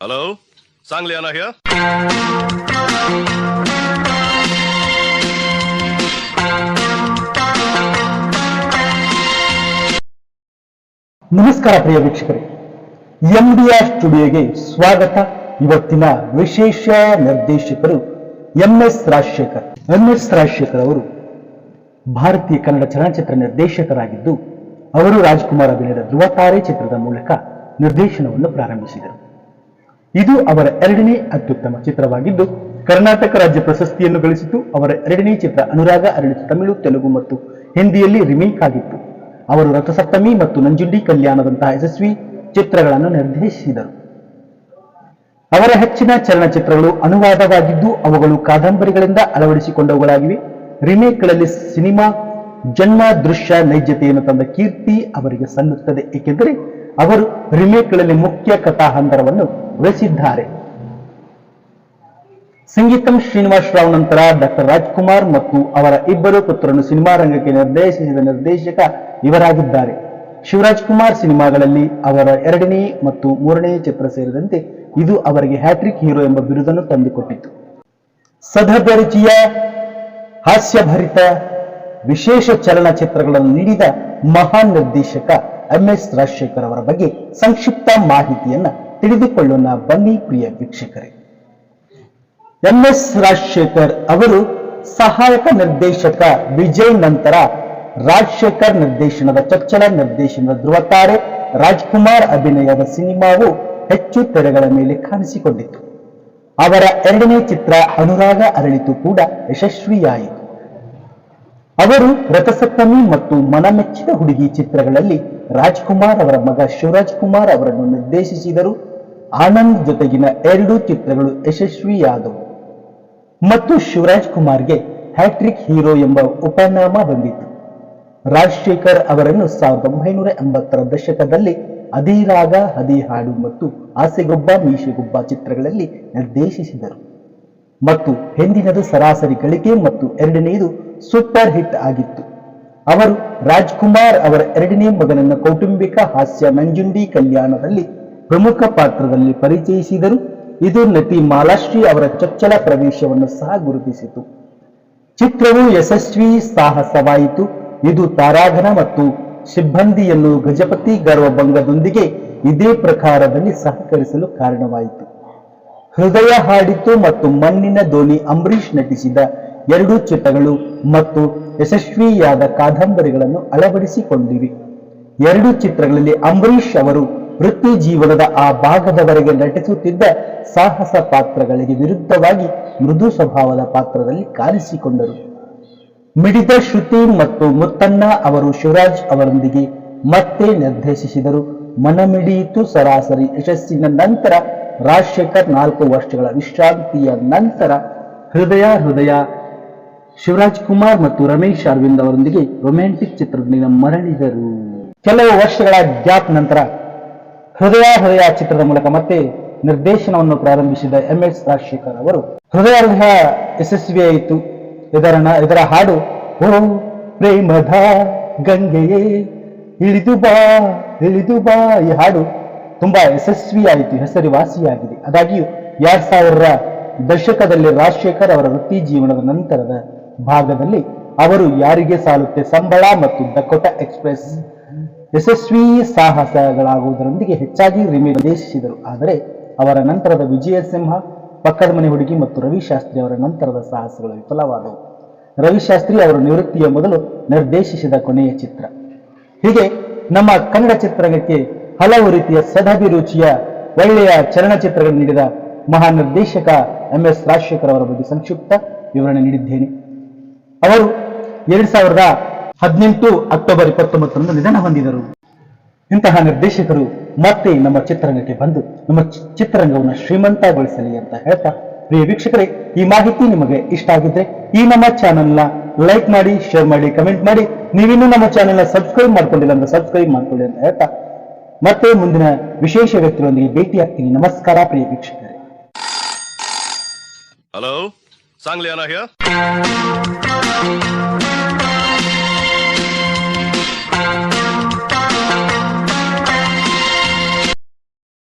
Hello? Sangliana here? ನಮಸ್ಕಾರ ಪ್ರಿಯ ವೀಕ್ಷಕರೇ ಎಂ ಡಿ ಆರ್ ಸ್ಟುಡಿಯೋಗೆ ಸ್ವಾಗತ ಇವತ್ತಿನ ವಿಶೇಷ ನಿರ್ದೇಶಕರು M S Rajashekar M S Rajashekar ಅವರು ಭಾರತೀಯ ಕನ್ನಡ ಚಲನಚಿತ್ರ ನಿರ್ದೇಶಕರಾಗಿದ್ದು, ಅವರು ರಾಜ್ಕುಮಾರ್ ಅಭಿನಯದ ಧ್ರುವತಾರೆ ಚಿತ್ರದ ಮೂಲಕ ನಿರ್ದೇಶನವನ್ನು ಪ್ರಾರಂಭಿಸಿದರು ಇದು ಅವರ ಎರಡನೇ ಅತ್ಯುತ್ತಮ ಚಿತ್ರವಾಗಿದ್ದು, ಕರ್ನಾಟಕ ರಾಜ್ಯ ಪ್ರಶಸ್ತಿಯನ್ನು ಗಳಿಸಿತು ಅವರ ಎರಡನೇ ಚಿತ್ರ ಅನುರಾಗ ಅರಳಿತು ತಮಿಳು, ತೆಲುಗು ಮತ್ತು ಹಿಂದಿಯಲ್ಲಿ ರಿಮೇಕ್ ಆಗಿತ್ತು. ಅವರು ರಥಸಪ್ತಮಿ ಮತ್ತು ನಂಜುಂಡಿ ಕಲ್ಯಾಣದಂತಹ ಯಶಸ್ವಿ ಚಿತ್ರಗಳನ್ನು ನಿರ್ದೇಶಿಸಿದರು. ಅವರ ಹೆಚ್ಚಿನ ಚಲನಚಿತ್ರಗಳು ಅನುವಾದವಾಗಿದ್ದು, ಅವುಗಳು ಕಾದಂಬರಿಗಳಿಂದ ಅಳವಡಿಸಿಕೊಂಡವುಗಳಾಗಿವೆ. ರಿಮೇಕ್ಗಳಲ್ಲಿ ಸಿನಿಮಾ ಜನ್ಮ ದೃಶ್ಯ ನೈಜತೆಯನ್ನು ತಂದ ಕೀರ್ತಿ ಅವರಿಗೆ ಸಲ್ಲುತ್ತದೆ. ಏಕೆಂದರೆ ಅವರು ರಿಮೇಕ್ಗಳಲ್ಲಿ ಮುಖ್ಯ ಕಥಾಹಂದರವನ್ನು ವಹಿಸಿದ್ದಾರೆ ಸಂಗೀತಂ ಶ್ರೀನಿವಾಸ್ ರಾವ್ ನಂತರ ಡಾಕ್ಟರ್ ರಾಜ್ಕುಮಾರ್ ಮತ್ತು ಅವರ ಇಬ್ಬರು ಪುತ್ರರನ್ನು ಸಿನಿಮಾ ರಂಗಕ್ಕೆ ನಿರ್ದೇಶಿಸಿದ ನಿರ್ದೇಶಕ ಇವರಾಗಿದ್ದಾರೆ. ಶಿವರಾಜ್ ಕುಮಾರ್ ಸಿನಿಮಾಗಳಲ್ಲಿ ಅವರ ಎರಡನೇ ಮತ್ತು ಮೂರನೇ ಚಿತ್ರ ಸೇರಿದಂತೆ ಇದು ಅವರಿಗೆ ಹ್ಯಾಟ್ರಿಕ್ ಹೀರೋ ಎಂಬ ಬಿರುದನ್ನು ತಂದುಕೊಟ್ಟಿತು. ಸದಭಿರುಚಿಯ ಹಾಸ್ಯಭರಿತ, ವಿಶೇಷ ಚಲನಚಿತ್ರಗಳನ್ನು ನೀಡಿದ ಮಹಾನ್ ನಿರ್ದೇಶಕ ಎಂ ಎಸ್ ರಾಜಶೇಖರ್ ಅವರ ಬಗ್ಗೆ ಸಂಕ್ಷಿಪ್ತ ಮಾಹಿತಿಯನ್ನ ತಿಳಿದುಕೊಳ್ಳೋಣ. ಬನ್ನಿ ಪ್ರಿಯ ವೀಕ್ಷಕರೇ. ಎಂ ಎಸ್ ರಾಜಶೇಖರ್ ಅವರು ಸಹಾಯಕ ನಿರ್ದೇಶಕ ವಿಜಯ್ ನಂತರ ರಾಜಶೇಖರ್ ನಿರ್ದೇಶನದ ಚಚ್ಚಲ ನಿರ್ದೇಶನದ ಧ್ರುವತಾರೆ ರಾಜ್ಕುಮಾರ್ ಅಭಿನಯದ ಸಿನಿಮಾವು ಹೆಚ್ಚು ತೆರೆಗಳ ಮೇಲೆ ಕಾಣಿಸಿಕೊಂಡಿತು ಅವರ ಎರಡನೇ ಚಿತ್ರ ಅನುರಾಗ ಅರಳಿತು ಕೂಡ ಯಶಸ್ವಿಯಾಯಿತು. ಅವರು ರಥಸಪ್ತಮಿ ಮತ್ತು ಮನಮೆಚ್ಚಿದ ಹುಡುಗಿ ಚಿತ್ರಗಳಲ್ಲಿ ರಾಜ್ಕುಮಾರ್ ಅವರ ಮಗ ಶಿವರಾಜ್ ಕುಮಾರ್ ಅವರನ್ನು ನಿರ್ದೇಶಿಸಿದರು. ಆನಂದ್ ಜೊತೆಗಿನ ಎರಡೂ ಚಿತ್ರಗಳು ಯಶಸ್ವಿಯಾದವು. ಮತ್ತು ಶಿವರಾಜ್ ಕುಮಾರ್ಗೆ ಹ್ಯಾಟ್ರಿಕ್ ಹೀರೋ ಎಂಬ ಉಪನಾಮ ಬಂದಿತು. ರಾಜಶೇಖರ್ ಅವರನ್ನು ಸಾವಿರದ ಒಂಬೈನೂರ ಎಂಬತ್ತರ ದಶಕದಲ್ಲಿ ಅದಿರಾಗ ಹದಿಹಾಡು ಮತ್ತು ಆಸೆಗೊಬ್ಬ, ಮೀಸೆಗೊಬ್ಬ ಚಿತ್ರಗಳಲ್ಲಿ ನಿರ್ದೇಶಿಸಿದರು. ಮತ್ತು ಹಿಂದಿನದು ಸರಾಸರಿ ಗಳಿಕೆ ಮತ್ತು ಎರಡನೆಯದು ಸೂಪರ್ ಹಿಟ್ ಆಗಿತ್ತು. ಅವರು ರಾಜ್ಕುಮಾರ್ ಅವರ ಎರಡನೇ ಮಗನನ್ನ ಕೌಟುಂಬಿಕ ಹಾಸ್ಯ ನಂಜುಂಡಿ ಕಲ್ಯಾಣದಲ್ಲಿ ಪ್ರಮುಖ ಪಾತ್ರದಲ್ಲಿ ಪರಿಚಯಿಸಿದರು. ಇದು ನಟಿ ಮಾಲಾಶ್ರೀ ಅವರ ಚೊಚ್ಚಲ ಪ್ರವೇಶವನ್ನು ಸಹ ಗುರುತಿಸಿತು. ಚಿತ್ರವು ಯಶಸ್ವಿ, ಸಾಹಸವಾಯಿತು. ಇದು ತಾರಾಧನ ಮತ್ತು ಸಿಬ್ಬಂದಿಯನ್ನು ಗಜಪತಿ ಗರ್ವಭಂಗದೊಂದಿಗೆ ಇದೇ ಪ್ರಕಾರದಲ್ಲಿ ಸಹಕರಿಸಲು ಕಾರಣವಾಯಿತು. ಹೃದಯ ಹಾಡಿತು ಮತ್ತು ಮಣ್ಣಿನ ದೋಣಿ ಅಂಬರೀಷ್ ನಟಿಸಿದ ಎರಡು ಚಿತ್ರಗಳು ಮತ್ತು ಯಶಸ್ವಿಯಾದ ಕಾದಂಬರಿಗಳನ್ನು ಅಳವಡಿಸಿಕೊಂಡಿವೆ. ಎರಡು ಚಿತ್ರಗಳಲ್ಲಿ ಅಂಬರೀಷ್ ಅವರು ವೃತ್ತಿ ಜೀವನದ ಆ ಭಾಗದವರೆಗೆ ನಟಿಸುತ್ತಿದ್ದ ಸಾಹಸ ಪಾತ್ರಗಳಿಗೆ ವಿರುದ್ಧವಾಗಿ ಮೃದು ಸ್ವಭಾವದ ಪಾತ್ರದಲ್ಲಿ ಕಾಣಿಸಿಕೊಂಡರು. ಮಿಡಿದ ಶ್ರುತಿ ಮತ್ತು ಮುತ್ತಣ್ಣ ಅವರು ಶಿವರಾಜ್ ಅವರೊಂದಿಗೆ ಮತ್ತೆ ನಿರ್ದೇಶಿಸಿದರು. ಮನಮಿಡಿಯಿತು ಸರಾಸರಿ ಯಶಸ್ಸಿನ ನಂತರ ರಾಜಶೇಖರ್ ನಾಲ್ಕು ವರ್ಷಗಳ ವಿಶ್ರಾಂತಿಯ ನಂತರ ಹೃದಯ ಹೃದಯ ಶಿವರಾಜ್ ಕುಮಾರ್ ಮತ್ತು ರಮೇಶ್ ಅರವಿಂದ್ ಅವರೊಂದಿಗೆ ರೊಮ್ಯಾಂಟಿಕ್ ಚಿತ್ರದಲ್ಲಿ ಮರಳಿದರು. ಕೆಲವು ವರ್ಷಗಳ ಗ್ಯಾಪ್ ನಂತರ ಹೃದಯ ಹೃದಯ ಚಿತ್ರದ ಮೂಲಕ ಮತ್ತೆ ನಿರ್ದೇಶನವನ್ನು ಪ್ರಾರಂಭಿಸಿದ ಎಂ ಎಸ್ ರಾಜಶೇಖರ್ ಅವರು ಹೃದಯ ಹೃದಯ ಯಶಸ್ವಿಯಾಯಿತು ಇದರ ಇದರ ಹಾಡು, ಓ ಪ್ರೇಮದ ಗಂಗೆಯೇ ಇಳಿದು ಬಾ ಇಳಿದು ಬಾ ಈ ಹಾಡು ತುಂಬಾ ಯಶಸ್ವಿಯಾಯಿತು, ಹೆಸರುವಾಸಿಯಾಗಿದೆ. ಆದಾಗ್ಯೂ ಎರಡ್ ಸಾವಿರದ ದಶಕದಲ್ಲಿ ರಾಜಶೇಖರ್ ಅವರ ವೃತ್ತಿ ಜೀವನದ ನಂತರದ ಭಾಗದಲ್ಲಿ ಅವರು ಯಾರಿಗೆ ಸಾಲುತ್ತೆ? ಸಂಬಳ ಮತ್ತು ದಕೋಟ ಎಕ್ಸ್ಪ್ರೆಸ್. ಯಶಸ್ವಿ ಸಾಹಸಗಳಾಗುವುದರೊಂದಿಗೆ ಹೆಚ್ಚಾಗಿ ರಿಮಿ ನಿರ್ದೇಶಿಸಿದರು ಆದರೆ ಅವರ ನಂತರದ ವಿಜಯ ಸಿಂಹ ಪಕ್ಕದ ಮನೆ ಹುಡುಗಿ ಮತ್ತು ರವಿಶಾಸ್ತ್ರಿ ಅವರ ನಂತರದ ಸಾಹಸಗಳು ವಿಫಲವಾದವು. ರವಿಶಾಸ್ತ್ರಿ ಅವರು ನಿವೃತ್ತಿಯ ಮೊದಲು ನಿರ್ದೇಶಿಸಿದ ಕೊನೆಯ ಚಿತ್ರ. ಹೀಗೆ ನಮ್ಮ ಕನ್ನಡ ಚಿತ್ರರಂಗಕ್ಕೆ ಹಲವು ರೀತಿಯ ಸದಭಿರುಚಿಯ ಒಳ್ಳೆಯ ಚಲನಚಿತ್ರಗಳನ್ನು ನೀಡಿದ ಮಹಾ ನಿರ್ದೇಶಕ ಎಂ ಎಸ್ ರಾಜಶೇಖರ್ ಅವರ ಬಗ್ಗೆ ಸಂಕ್ಷಿಪ್ತ ವಿವರಣೆ ನೀಡಿದ್ದೇನೆ. ಅವರು ಎರಡ್ ಸಾವಿರದ ಹದಿನೆಂಟು ಅಕ್ಟೋಬರ್ ಇಪ್ಪತ್ತೊಂಬತ್ತರಂದು ನಿಧನ ಹೊಂದಿದರು. ಇಂತಹ ನಿರ್ದೇಶಕರು ಮತ್ತೆ ನಮ್ಮ ಚಿತ್ರರಂಗಕ್ಕೆ ಬಂದು, ನಮ್ಮ ಚಿತ್ರರಂಗವನ್ನು ಶ್ರೀಮಂತಗೊಳಿಸಲಿ ಅಂತ ಹೇಳ್ತಾ, ಪ್ರಿಯ ವೀಕ್ಷಕರೇ, ಈ ಮಾಹಿತಿ ನಿಮಗೆ ಇಷ್ಟ ಆಗಿದ್ರೆ ಈ ನಮ್ಮ ಚಾನೆಲ್ನ ಲೈಕ್ ಮಾಡಿ, ಶೇರ್ ಮಾಡಿ, ಕಮೆಂಟ್ ಮಾಡಿ. ನೀವಿನ್ನೂ ನಮ್ಮ ಚಾನೆಲ್ನ ಸಬ್ಸ್ಕ್ರೈಬ್ ಮಾಡ್ಕೊಂಡಿಲ್ಲ ಅಂದ್ರೆ ಸಬ್ಸ್ಕ್ರೈಬ್ ಮಾಡ್ಕೊಳ್ಳಿ ಅಂತ ಹೇಳ್ತಾ ಮತ್ತೆ ಮುಂದಿನ ವಿಶೇಷ ವ್ಯಕ್ತಿಗಳೊಂದಿಗೆ ಭೇಟಿಯಾಗ್ತೀನಿ. ನಮಸ್ಕಾರ ಪ್ರಿಯ ವೀಕ್ಷಕರೇ. Hello here?